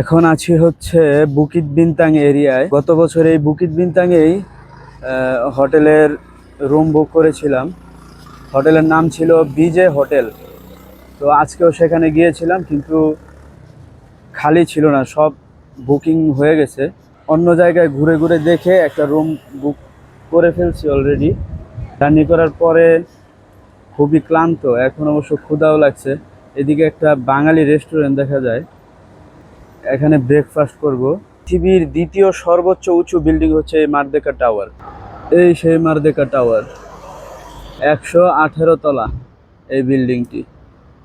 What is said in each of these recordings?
এখন আছি হচ্ছে বুকিত বিনতাং এরিয়ায়। গত বছর এই বুকিত বিনতাংয়েই হোটেলের রুম বুক করেছিলাম। হোটেলের নাম ছিল বিজে হোটেল। তো আজকেও সেখানে গিয়েছিলাম, কিন্তু খালি ছিল না, সব বুকিং হয়ে গেছে। অন্য জায়গায় ঘুরে ঘুরে দেখে একটা রুম বুক করে ফেলছি অলরেডি। জার্নি করার পরে খুবই ক্লান্ত, এখন অবশ্য ক্ষুধাও লাগছে। এদিকে একটা বাঙালি রেস্টুরেন্ট দেখা যায়। এখানে ব্রেকফাস্ট করব। পৃথিবীর দ্বিতীয় সর্বোচ্চ উঁচু বিল্ডিং হচ্ছে এই মারদেকা টাওয়ার এই সেই মারদেকা টাওয়ার একশো আঠেরো তলা এই বিল্ডিংটি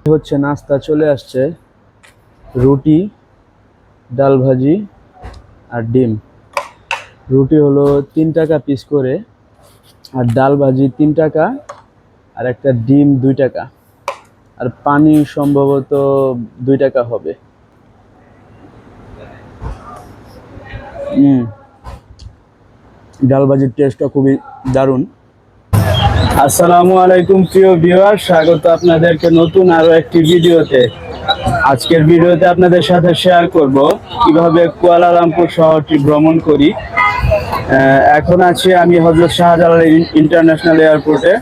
হচ্ছে নাস্তা, চলে আসছে রুটি, ডাল ভাজি আর ডিম। রুটি হলো তিন টাকা পিস করে আর ডাল ভাজি তিন টাকা আর একটা ডিম দুই টাকা। আর পানি সম্ভবত দুই টাকা হবে। হুম। ডাল ভাজির টেস্টটা খুবই দারুণ। আসসালামু আলাইকুম প্রিয় ভিউয়ার স্বাগত আপনাদেরকে নতুন আরও একটি ভিডিওতে। আজকের ভিডিওতে আপনাদের সাথে শেয়ার করব কীভাবে কুয়ালালামপুর শহরটি ভ্রমণ করি। এখন আছি আমি হজরত শাহজালাল ইন্টারন্যাশনাল এয়ারপোর্টে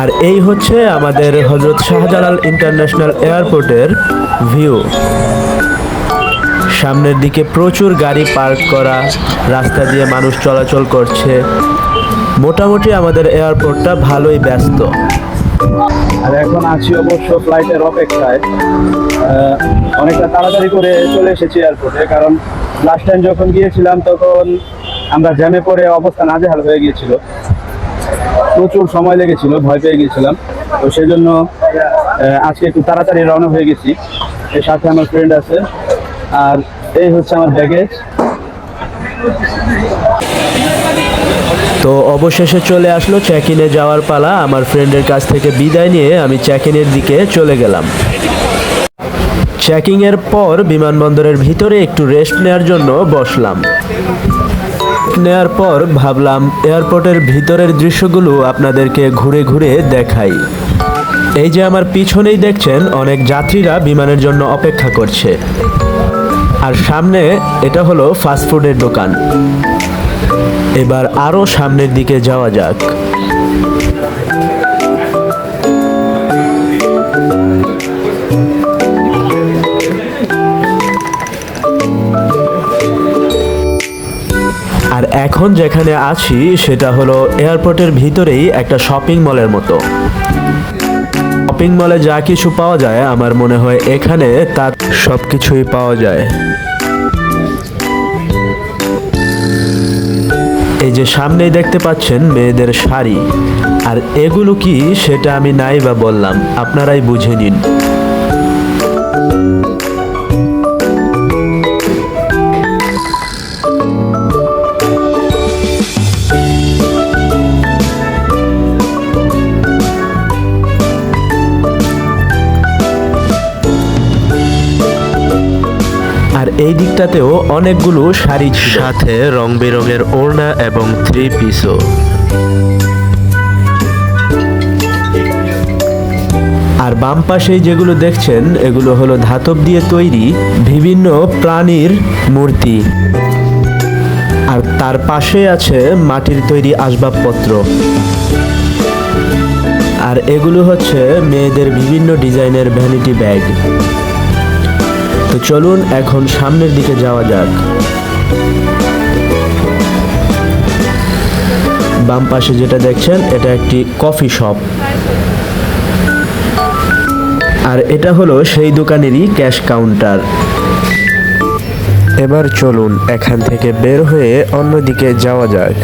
আর এই হচ্ছে আমাদের হজরত শাহজালাল ইন্টারন্যাশনাল এয়ারপোর্টের ভিউ সামনের দিকে প্রচুর গাড়ি পার্ক করা, রাস্তা দিয়ে মানুষ চলাচল করছে। মোটামুটি আমাদের এয়ারপোর্টটা ভালোই ব্যস্ত। আর এখন আছি অবশ্য ফ্লাইটের অপেক্ষায়। অনেকটা তাড়াতাড়ি করে চলে এসেছি এয়ারপোর্টে, কারণ লাস্ট টাইম যখন গিয়েছিলাম তখন আমরা জ্যামে পড়ে অবস্থা নাজেহাল হয়ে গিয়েছিল। প্রচুর সময় লেগেছিল, ভয় পেয়ে গিয়েছিলাম। তো সেই জন্য আজকে একটু তাড়াতাড়ি রওনা হয়ে গেছি। এর সাথে আমার ফ্রেন্ড আছে আর এই হচ্ছে আমার ব্যাগেজ তো অবশেষে চলে আসলো চেক ইনে যাওয়ার পালা। আমার ফ্রেন্ডের কাছ থেকে বিদায় নিয়ে আমি চেক ইনের দিকে চলে গেলাম। চেকিং এর পর বিমানবন্দরের ভিতরে একটু রেস্ট নেওয়ার জন্য বসলাম। নেয়ার পর ভাবলাম এয়ারপোর্টের ভিতরের দৃশ্যগুলো আপনাদেরকে ঘুরে ঘুরে দেখাই। এই যে আমার পিছনেই দেখছেন, অনেক যাত্রীরা বিমানের জন্য অপেক্ষা করছে। আর সামনে এটা হলো ফাস্টফুডের দোকান। এবার আরও সামনের দিকে যাওয়া যাক। আর এখন যেখানে আছি, সেটা হলো এয়ারপোর্টের ভিতরেই একটা শপিং মলের মতো। শপিং মলে যা কিছু পাওয়া যায়, আমার মনে হয় এখানে তার সব কিছুই পাওয়া যায়। এই যে সামনেই দেখতে পাচ্ছেন মেয়েদের শাড়ি। আর এগুলো কি? সেটা আমি নাই বা বললাম। আপনারাই বুঝে নিন। দিকটাতেও অনেকগুলো শাড়ি সাথে রং বেরঙের ওড়না এবং থ্রি পিসও আর বাম পাশেই যেগুলো দেখছেন এগুলো হলো ধাতব দিয়ে তৈরি বিভিন্ন প্রাণীর মূর্তি। আর তার পাশে আছে মাটির তৈরি আসবাবপত্র। আর এগুলো হচ্ছে মেয়েদের বিভিন্ন ডিজাইনের ভ্যানিটি ব্যাগ তো চলুন এখন সামনের দিকে যাওয়া যাক। বাম পাশে যেটা দেখছেন, এটা একটি কফি শপ। আর এটা হলো সেই দোকানেরই ক্যাশ কাউন্টার। এবার চলুন এখান থেকে বের হয়ে অন্যদিকে যাওয়া যাক।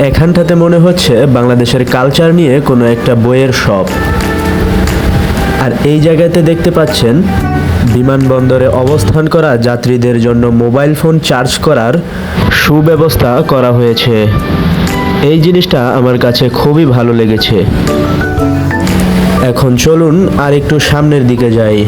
এখানটাতে মনে হচ্ছে বাংলাদেশের কালচার নিয়ে কোনো একটা বইয়ের শপ আর এই জায়গাতে দেখতে পাচ্ছেন, বিমানবন্দরে অবস্থান করা যাত্রীদের জন্য মোবাইল ফোন চার্জ করার সুব্যবস্থা করা হয়েছে। এই জিনিসটা আমার কাছে খুবই ভালো লেগেছে। এখন চলুন আর একটু সামনের দিকে যাই।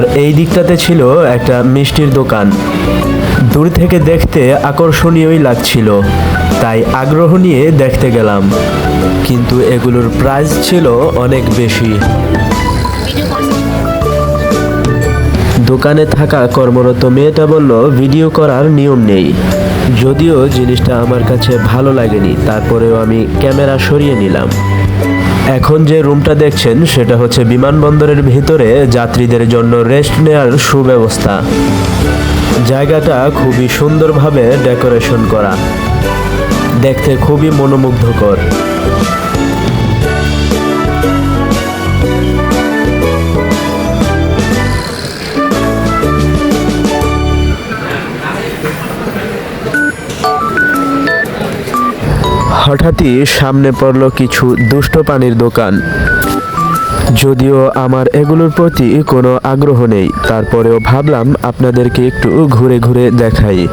আর এই দিকটাতে ছিল একটা মিষ্টির দোকান। দূর থেকে দেখতে আকর্ষণীয়ই লাগছিল, তাই আগ্রহ নিয়ে দেখতে গেলাম। কিন্তু এগুলোর প্রাইস ছিল অনেক বেশি। দোকানে থাকা কর্মরত মেয়েটা বলল, ভিডিও করার নিয়ম নেই। যদিও জিনিসটা আমার কাছে ভালো লাগেনি, তারপরেও আমি ক্যামেরা সরিয়ে নিলাম। এখন যে রুমটা দেখছেন, সেটা হচ্ছে বিমানবন্দরের ভিতরে যাত্রীদের জন্য রেস্ট নেয়ার সুব্যবস্থা। জায়গাটা খুবই সুন্দরভাবে ডেকোরেশন করা। দেখতে খুবই মনোমুগ্ধকর। হঠাৎই সামনে পড়ল কিছু দুষ্ট পানির দোকান। যদিও আমার এগুলোর প্রতি কোনো আগ্রহ নেই, তারপরেও ভাবলাম আপনাদেরকে একটু ঘুরে ঘুরে দেখাই।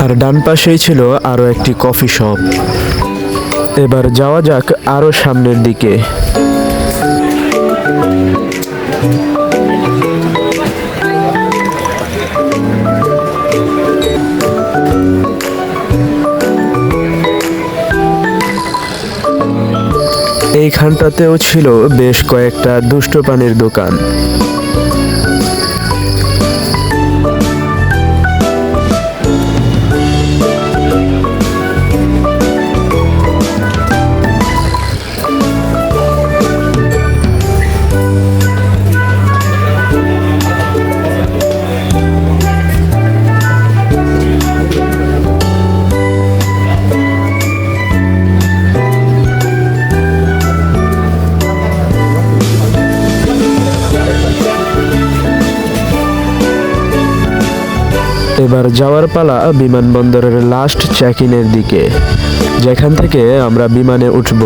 আর ডান পাশেই ছিল আরও একটি কফি শপ। এবার যাওয়া যাক আরও সামনের দিকে। এইখানটাতেও ছিল বেশ কয়েকটা দুষ্ট পানির দোকান। এবার যাওয়ার পালা বিমানবন্দরের লাস্ট চেক ইনের দিকে। যেখান থেকে আমরা বিমানে উঠব।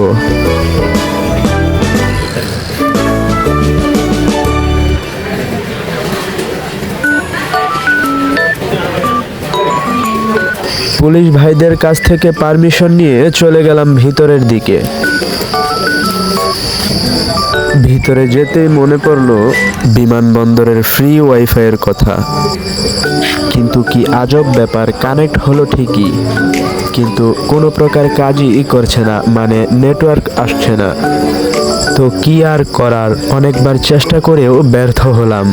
পুলিশ ভাইদের কাছ থেকে পারমিশন নিয়ে চলে গেলাম ভিতরের দিকে। ভিতরে যেতেই মনে পড়ল বিমানবন্দরের ফ্রি ওয়াইফাইয়ের কথা। কিন্তু কি আজব ব্যাপার কানেক্ট হলো ঠিকই। কিন্তু কোনো প্রকার কাজই করছে না মানে নেটওয়ার্ক আসছে না। তো কি আর করার, অনেকবার চেষ্টা করেও ব্যর্থ হলাম।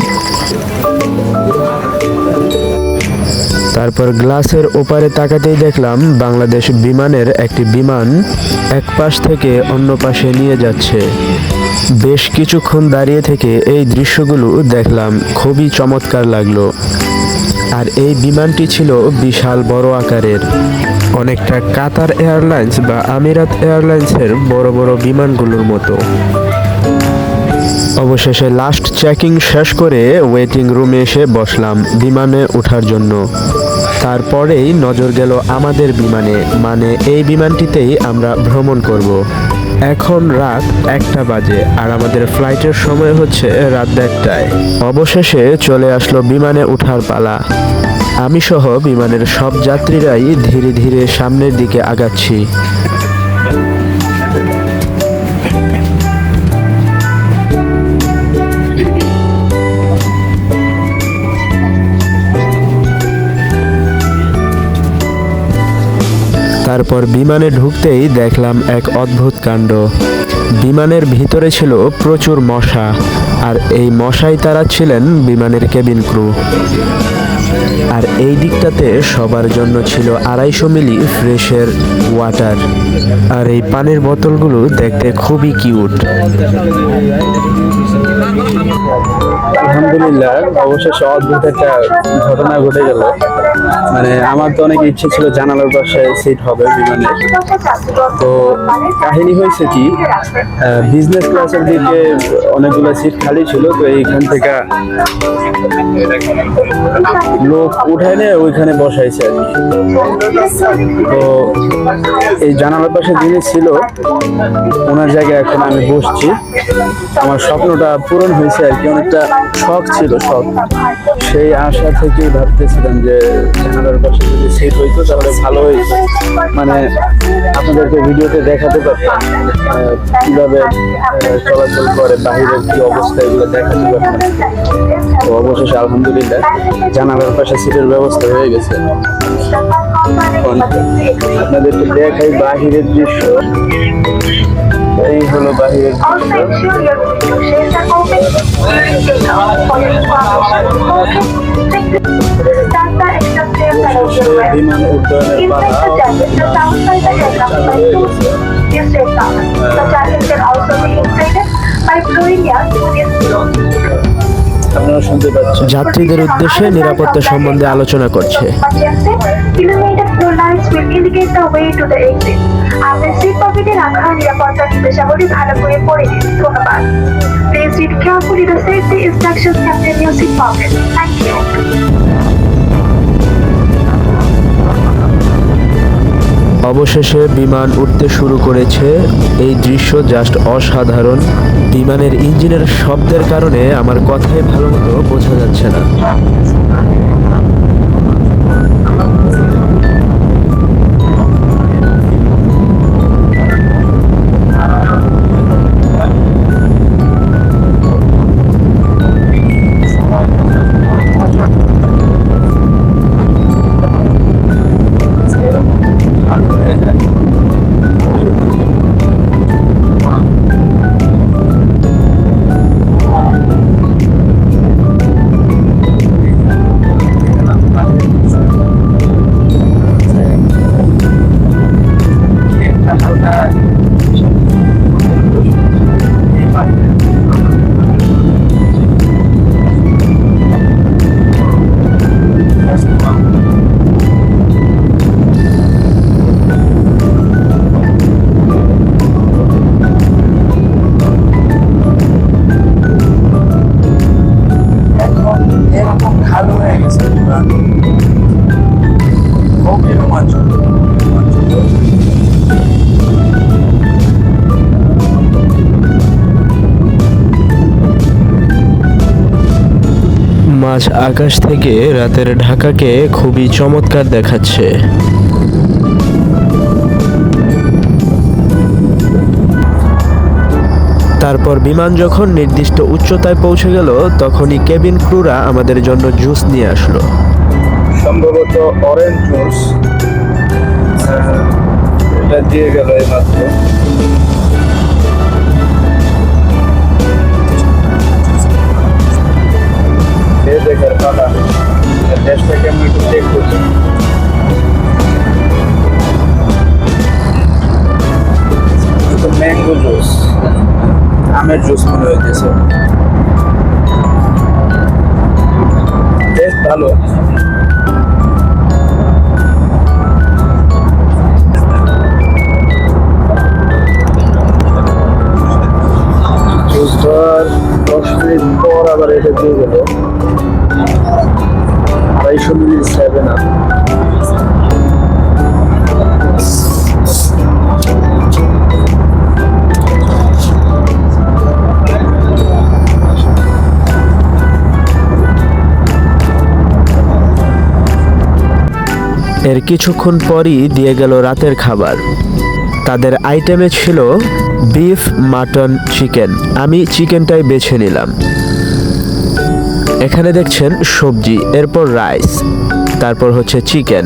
তারপর গ্লাসের ওপারে তাকাতেই দেখলাম বাংলাদেশ বিমানের একটি বিমান এক পাশ থেকে অন্য পাশে নিয়ে যাচ্ছে। বেশ কিছুক্ষণ দাঁড়িয়ে থেকে এই দৃশ্যগুলো দেখলাম, খুবই চমৎকার লাগল। আর এই বিমানটি ছিল বিশাল বড় আকারের। অনেকটা কাতার এয়ারলাইন্স বা আমিরাত এয়ারলাইন্সের বড় বড় বিমানগুলোর মতো। অবশেষে লাস্ট চেকিং শেষ করে ওয়েটিং রুমে এসে বসলাম বিমানে ওঠার জন্য। তারপরেই নজর গেল আমাদের বিমানে মানে এই বিমানটিতেই আমরা ভ্রমণ করব। এখন রাত একটা বাজে আর আমাদের ফ্লাইটের সময় হচ্ছে রাত দেড়টায়। অবশেষে চলে আসলো বিমানে উঠার পালা। আমি সহ বিমানের সব যাত্রীরাই ধীরে ধীরে সামনের দিকে আগাচ্ছি। তারপর বিমানে ঢুকতেই দেখলাম এক অদ্ভুত কাণ্ড। বিমানের ভিতরে ছিল প্রচুর মশা, আর এই মশাই তারা ছিলেন বিমানের কেবিন ক্রু। আর এই দিকটাতে সবার জন্য ছিল আড়াইশো মিলি ফ্রেশের ওয়াটার। আর এই পানির বোতলগুলো দেখতে খুবই কিউট। আলহামদুলিল্লাহ, অবশেষে অদ্ভুত একটা ঘটনা ঘটে গেল। মানে আমার তো অনেক ইচ্ছে ছিল জানালার পাশে সিট হবে বিমানের তো কাহিনী হয়েছে কি বিজনেস ক্লাসের দিকে অনেকগুলো সিট খালি ছিল, তো এইখান থেকে লোক উঠায় নিয়ে ওইখানে বসাইছে আর কি। তো এই জানালার পাশে যিনি ছিল, ওনার জায়গায় এখন আমি বসছি। আমার স্বপ্নটা পূরণ হয়েছে আর কি, অনেকটা শখ ছিল, শখ। সেই আশা থেকেই ভাবতেছিলাম যে জানালার পাশে যদি সিট হইতো তাহলে ভালো হইতো। মানে আপনাদেরকে ভিডিওতে দেখাতে পারতাম কীভাবে চলাচল করে, বাহিরের কি অবস্থা, এগুলো দেখাতে পারতাম। তো অবশেষে আলহামদুলিল্লাহ, জানালার পাশে সিটের ব্যবস্থা হয়ে গেছে এখন আপনাদেরকে দেখাই বাহিরের দৃশ্য এই হলো বাহিরের. বিমান উড্ডয়নের পালা যাত্রীদের উদ্দেশ্যে নিরাপত্তা সম্বন্ধে আলোচনা করছে. আপনার সিট পকেটে রাখা নিরাপত্তা নির্দেশাবলী ভালো করে পড়ে নিন ধন্যবাদ Please read carefully the safety instructions kept in your seat pocket. Thank you. অবশেষে বিমান উঠতে শুরু করেছে। এই দৃশ্য জাস্ট অসাধারণ। বিমানের ইঞ্জিনের শব্দের কারণে আমার কথাই ভালো মতো বোঝা যাচ্ছে না। মাঝ আকাশ থেকে রাতের ঢাকাকে খুবই চমৎকার দেখাচ্ছে। তারপর বিমান যখন নির্দিষ্ট উচ্চতায় পৌঁছে গেল, তখনই কেবিন ক্রুরা আমাদের জন্য জুস নিয়ে আসলো। সম্ভবত অরেঞ্জ জুস এটা দিয়ে গেল এই মাত্র। খেয়ে দেখার পালা টেস্টটা কেমন একটু চেক দেখব ম্যাঙ্গো জুস আমের জুস মনে হইতেছে। টেস্ট ভালো। জুসটার দশ মিনিট পর আবার এটা দিয়ে গেল এর কিছুক্ষণ পরই দিয়ে গেল রাতের খাবার। তাদের আইটেমে ছিল বিফ মাটন চিকেন আমি চিকেনটাই বেছে নিলাম। এখানে দেখছেন সবজি, এরপর রাইস, তারপর হচ্ছে চিকেন।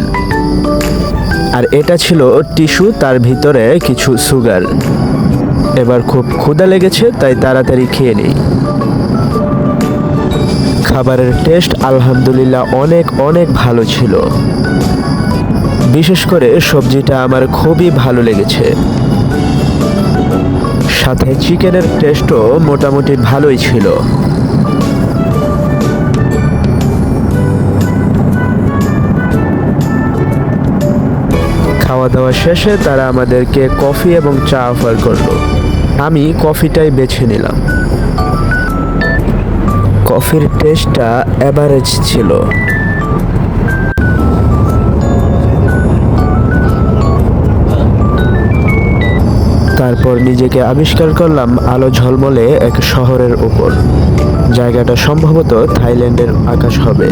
আর এটা ছিল টিস্যু, তার ভিতরে কিছু সুগার। এবার খুব ক্ষুধা লেগেছে, তাই তাড়াতাড়ি খেয়ে নিই। খাবারের টেস্ট আলহামদুলিল্লাহ অনেক অনেক ভালো ছিল। বিশেষ করে সবজিটা আমার খুবই ভালো লেগেছে। সাথে চিকেনের টেস্টও মোটামুটি ভালোই ছিল। খাওয়া দাওয়া শেষে তারা আমাদেরকে কফি এবং চা অফার করল। আমি কফিটাই বেছে নিলাম। কফির টেস্টটা অ্যাভারেজ ছিল। তারপর নিজেকে আবিষ্কার করলাম আলো ঝলমলে এক শহরের উপর। জায়গাটা সম্ভবত থাইল্যান্ডের আকাশ হবে।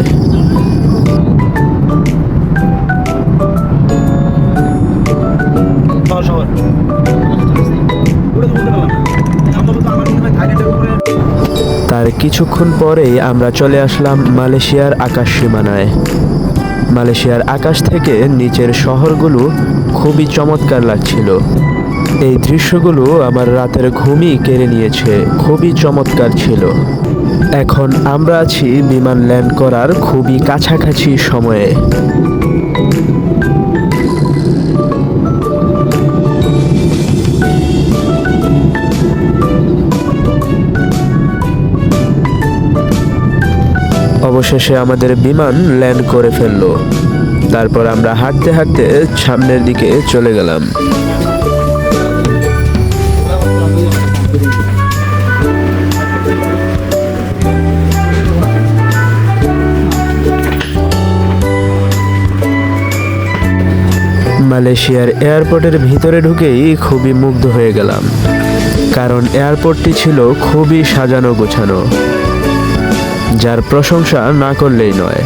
কিছুক্ষণ পরেই আমরা চলে আসলাম মালয়েশিয়ার আকাশ সীমানায়। মালয়েশিয়ার আকাশ থেকে নিচের শহরগুলো খুবই চমৎকার লাগছিল। এই দৃশ্যগুলো আমার রাতের ঘুমই কেড়ে নিয়েছে, খুবই চমৎকার ছিল। এখন আমরা আছি বিমান ল্যান্ড করার খুবই কাছাকাছি সময়ে। অবশেষে আমাদের বিমান ল্যান্ড করে ফেলল। তারপর আমরা হাঁটতে হাঁটতে সামনের দিকে চলে গেলাম। মালয়েশিয়ার এয়ারপোর্টের ভিতরে ঢুকেই খুবই মুগ্ধ হয়ে গেলাম। কারণ এয়ারপোর্টটি ছিল খুবই সাজানো গোছানো। যার প্রশংসা না করলেই নয়।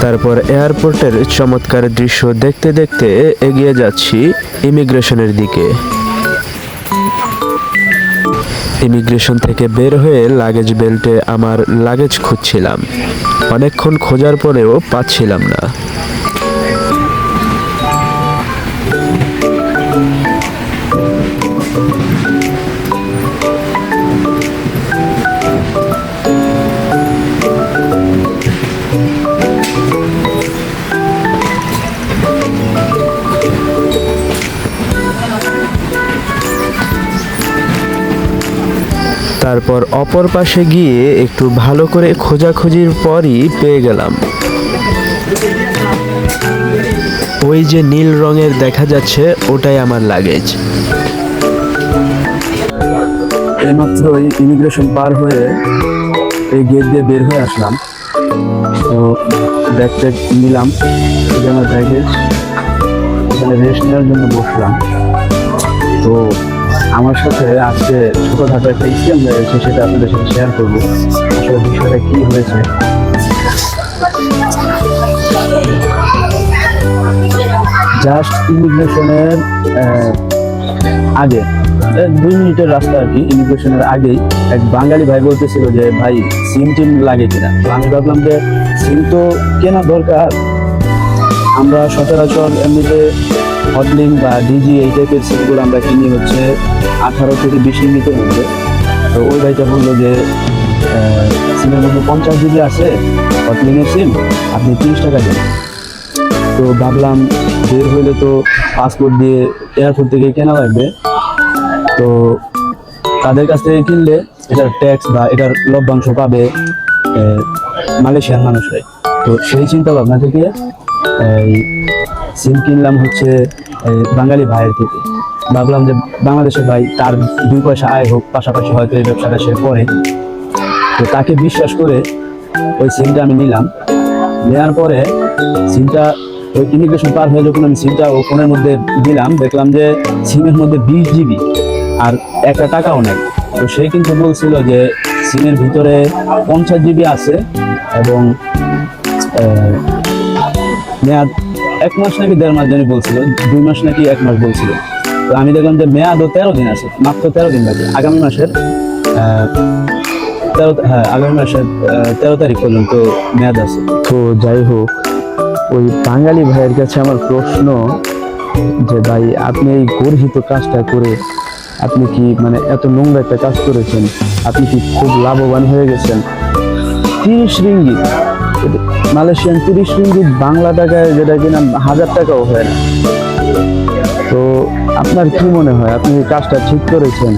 তারপর এয়ারপোর্টের চমৎকার দৃশ্য দেখতে দেখতে এগিয়ে যাচ্ছি ইমিগ্রেশনের দিকে। ইমিগ্রেশন থেকে বের হয়ে লাগেজ বেল্টে আমার লাগেজ খুঁজছিলাম। অনেকক্ষণ খোঁজার পরেও পাচ্ছিলাম না। তারপর অপর পাশে গিয়ে একটু ভালো করে খোঁজাখুঁজির পরই পেয়ে গেলাম। ওই যে নীল রঙের দেখা যাচ্ছে, ওটাই আমার লাগেজ এইমাত্র ওই ইমিগ্রেশন পার হয়ে এই গেট দিয়ে বের হয়ে আসলাম। তো ব্যাগ ট্যাগ নিলাম আমার ব্যাগেজ এখানে রেস্ট নেওয়ার জন্য বসলাম। তো আমার সাথে আজকে ছোটোখাটো একটা স্ক্যাম হয়েছে সেটা আপনাদের সাথে শেয়ার করব। আসলে বিষয়টা কী হয়েছে? জাস্ট ইমিগ্রেশনের আগে দুই মিনিটের রাস্তা আর কি ইমিগ্রেশনের আগেই এক বাঙালি ভাই বলতেছিল যে, ভাই, সিম টিম লাগে কিনা? আমি ভাবলাম যে, সিম তো কেনা দরকার আমরা সচরাচর এমনিতে হটলিং বা ডিজি এই টাইপের সিমগুলো আমরা কিনি হচ্ছে আঠারো থেকে বিশ মিনিটের মধ্যে। তো ওই ভাইটা বলল যে সিমের মধ্যে পঞ্চাশ জিবি আছে হটলিংয়ের সিম, আপনি তিরিশ টাকা দিন। তো ভাবলাম বের হইলে তো পাসপোর্ট দিয়ে এয়ারপোর্ট থেকে কেনা লাগবে। তো তাদের কাছ থেকে কিনলে এটার ট্যাক্স বা এটার লভ্যাংশ পাবে মালয়েশিয়ার মানুষরাই। তো সেই চিন্তা ভাবনা থেকে এই সিম কিনলাম হচ্ছে বাঙালি ভাইয়ের থেকে। ভাবলাম যে বাংলাদেশের ভাই তার দুই পয়সা আয় হোক, পাশাপাশি হয়তো এই ব্যবসাটা সে করে। তো তাকে বিশ্বাস করে ওই সিমটা আমি নিলাম। নেওয়ার পরে সিমটা ওই ইমিগ্রেশন পার হয়ে যখন আমি সিমটা ও ফোনের মধ্যে দিলাম, দেখলাম যে সিমের মধ্যে বিশ জিবি আর একটা টাকাও নেই। তো সে কিন্তু বলছিল যে সিমের ভিতরে পঞ্চাশ জিবি আছে এবং মেয়াদ এক মাস নাকি দেড় মাস জানি বলছিল, দুই মাস নাকি এক মাস বলছিল। তো আমি দেখলাম যে মেয়াদও তেরো দিন আছে, মাত্র তেরো দিন বাকি। আগামী মাসের তেরো হ্যাঁ আগামী মাসের তেরো তারিখ পর্যন্ত মেয়াদ আছে। তো যাই হোক, ওই বাঙালি ভাইয়ের কাছে আমার প্রশ্ন যে ভাই, আপনি এই গর্হিত কাজটা করে আপনি কি মানে এত নোংরা একটা কাজ করেছেন? আপনি কি খুব লাভবান হয়ে গেছেন? তিরিশ রিঙ্গিত। মালয়েশিয়ান তিরিশ রিঙ্গিত বাংলা টাকায় যেটা কিনা হাজার টাকাও হয় না। তো আপনার কি মনে হয়? আপনি এই কাজটা ঠিক করেছেন।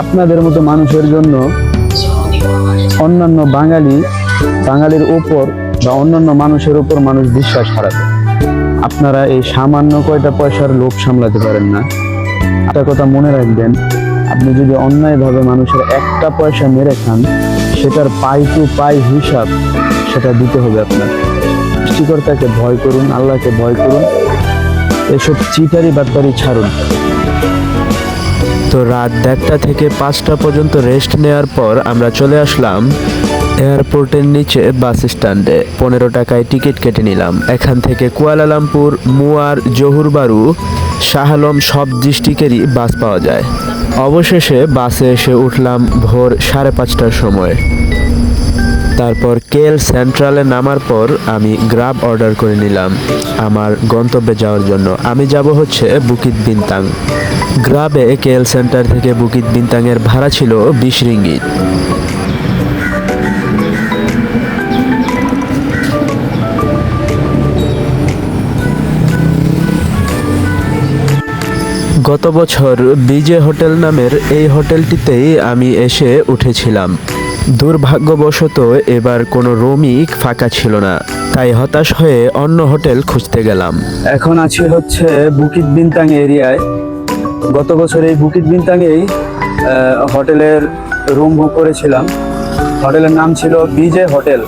আপনাদের মতো মানুষের জন্য অন্যান্য বাঙালি, বাঙালির ওপর বা অন্যান্য মানুষের উপর মানুষ বিশ্বাস হারাবে। আপনারা এই সামান্য কয়টা পয়সার লোভ সামলাতে পারেন না। একটা কথা মনে রাখবেন, আপনি যদি অন্যায়ভাবে মানুষের একটা পয়সা মেরে খান, সেটার পাই টু পাই হিসাব সেটা দিতে হবে আপনার। সৃষ্টিকর্তাকে ভয় করুন, আল্লাহকে ভয় করুন। এসব চিটারি বাটপারি ছাড়ুন। তো রাত দেড়টা থেকে পাঁচটা পর্যন্ত রেস্ট নেওয়ার পর আমরা চলে আসলাম এয়ারপোর্টের নিচে বাস স্ট্যান্ডে। পনেরো টাকায় টিকিট কেটে নিলাম। এখান থেকে Kuala Lumpur, Muar, Johor Bahru Shah Alam সব ডিস্ট্রিক্টেরই বাস পাওয়া যায়। অবশেষে বাসে এসে উঠলাম ভোর সাড়ে পাঁচটার সময়। তারপর কেএল সেন্ট্রালে নামার পর আমি গ্রাব অর্ডার করে নিলাম আমার গন্তব্যে যাওয়ার জন্য। আমি যাব হচ্ছে বুকিত বিনতাং। গ্রাবে কেএল সেন্টার থেকে বুকিত বিনতাংয়ের ভাড়া ছিল বিশ রিঙ্গিত। গত বছর বিজে হোটেল নামের এই হোটেলটিতেই আমি এসে উঠেছিলাম। দুর্ভাগ্যবশত এবার কোনো রুমই ফাঁকা ছিল না। তাই হতাশ হয়ে অন্য হোটেল খুঁজতে গেলাম। এখন আছি হচ্ছে বুকিত বিনতাং এরিয়ায়। গত বছর এই বুকিত বিনতাংয়েই হোটেলের রুম বুক করেছিলাম। হোটেলের নাম ছিল বিজে হোটেল।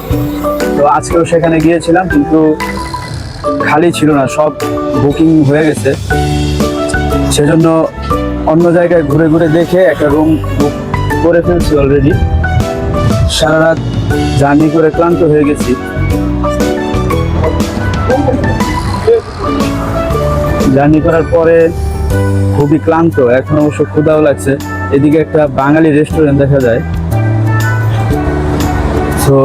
তো আজকেও সেখানে গিয়েছিলাম, কিন্তু খালি ছিল না, সব বুকিং হয়ে গেছে। সেজন্য অন্য জায়গায় ঘুরে ঘুরে দেখে একটা রুম বুক করে ফেলছি অলরেডি সারা রাত জার্নি করে ক্লান্ত হয়ে গেছি। জার্নি করার পরে খুবই ক্লান্ত, এখন অবশ্য ক্ষুদাও লাগছে। এদিকে একটা বাঙালি রেস্টুরেন্ট দেখা যায়। তো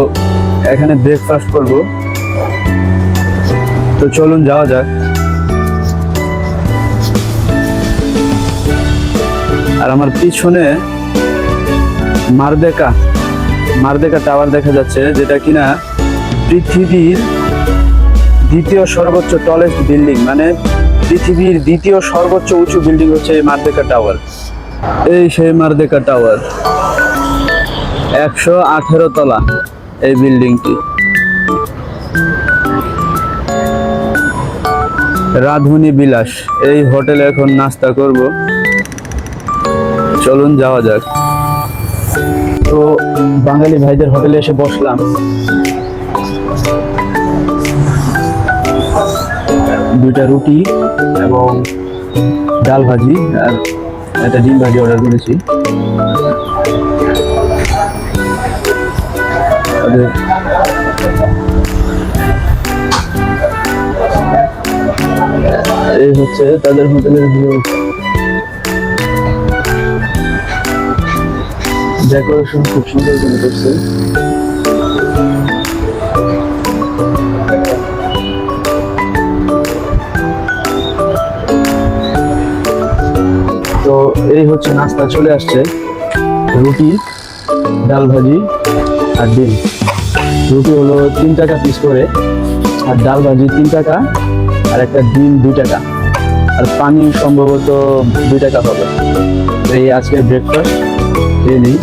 এখানে ব্রেকফাস্ট করব। তো চলুন যাওয়া যাক। আর আমার পিছনে মারদেকা। মারদেকা টাওয়ার দেখা যাচ্ছে, যেটা কিনা পৃথিবীর দ্বিতীয় সর্বোচ্চ টলেস্ট বিল্ডিং মানে পৃথিবীর দ্বিতীয় সর্বোচ্চ উঁচু বিল্ডিং হচ্ছে এই মারদেকা টাওয়ার এই সেই মারদেকা টাওয়ার একশো আঠেরো তলা এই বিল্ডিংটি রাধুনী বিলাস, এই হোটেলে এখন নাস্তা করব। চলুন যাওয়া যাক। তো বাঙালি ভাইদের হোটেলে এসে বসলাম। দুইটা রুটি এবং ডাল ভাজি আর একটা ডিম ভাজি অর্ডার করেছি। এই হচ্ছে তাদের হোটেলের ভিউ ডেকোরেশন খুব সুন্দর করে করছে। তো এই হচ্ছে নাস্তা, চলে আসছে। রুটি, ডাল ভাজি আর ডিম। রুটি হলো তিন টাকা পিস করে, আর ডাল ভাজি তিন টাকা, আর একটা ডিম দুই টাকা। আর পানি সম্ভবত দুই টাকা হবে। এই আজকের ব্রেকফাস্ট এই নিই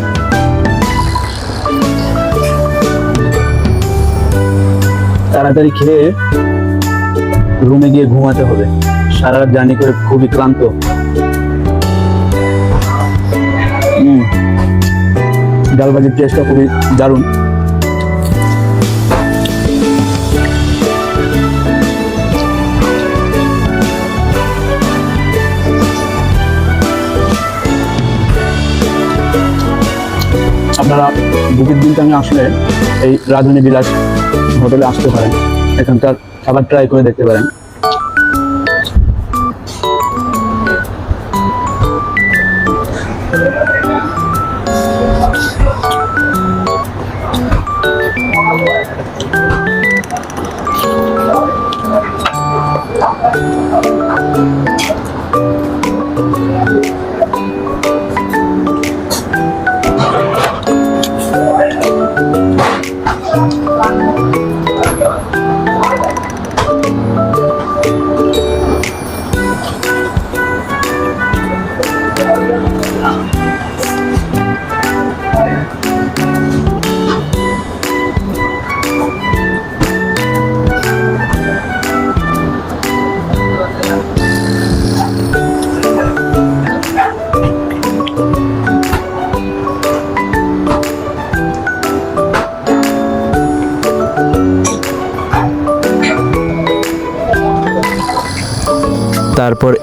তাড়াতাড়ি খেয়ে রুমে গিয়ে ঘুমাতে হবে। সারা রাত জার্নি করে খুবই ক্লান্ত। ডালবাজির টেস্টটা খুবই দারুণ। আপনারা বুকের দিনটাঙ্গে আসলে এই রাজধানী বিলাস হোটেলে আসতে পারেন। এখানকার খাবার ট্রাই করে দেখতে পারেন।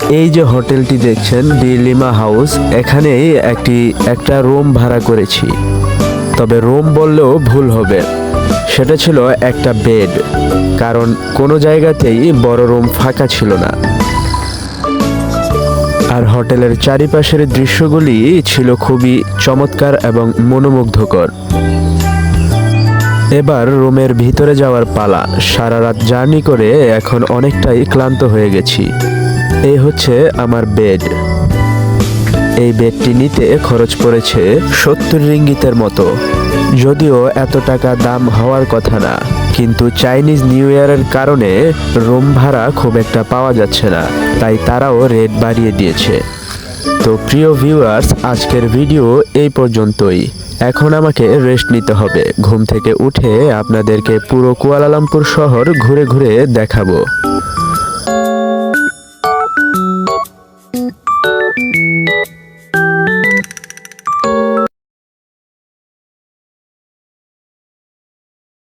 এই যে হোটেলটি দেখছেন ডি লিমা হাউস এখানেই একটি, একটা রুম ভাড়া করেছি। তবে রুম বললেও ভুল হবে। সেটা ছিল একটা বেড, কারণ কোনো জায়গাতেই বড় রুম ফাঁকা ছিল না। আর হোটেলের চারিপাশের দৃশ্যগুলি ছিল খুবই চমৎকার এবং মনোমুগ্ধকর। এবার রুমের ভিতরে যাওয়ার পালা। সারা রাত জার্নি করে এখন অনেকটাই ক্লান্ত হয়ে গেছি। এই হচ্ছে আমার বেড এই বেডটি নিতে খরচ পড়েছে সত্তর রিঙ্গিতের মতো। যদিও এত টাকা দাম হওয়ার কথা না, কিন্তু চাইনিজ নিউ ইয়ারের কারণে রুম ভাড়া খুব একটা পাওয়া যাচ্ছে না, তাই তারাও রেট বাড়িয়ে দিয়েছে। তো প্রিয় ভিউয়ার্স আজকের ভিডিও এই পর্যন্তই। এখন আমাকে রেস্ট নিতে হবে। ঘুম থেকে উঠে আপনাদেরকে পুরো কুয়ালালামপুর শহর ঘুরে ঘুরে দেখাবো।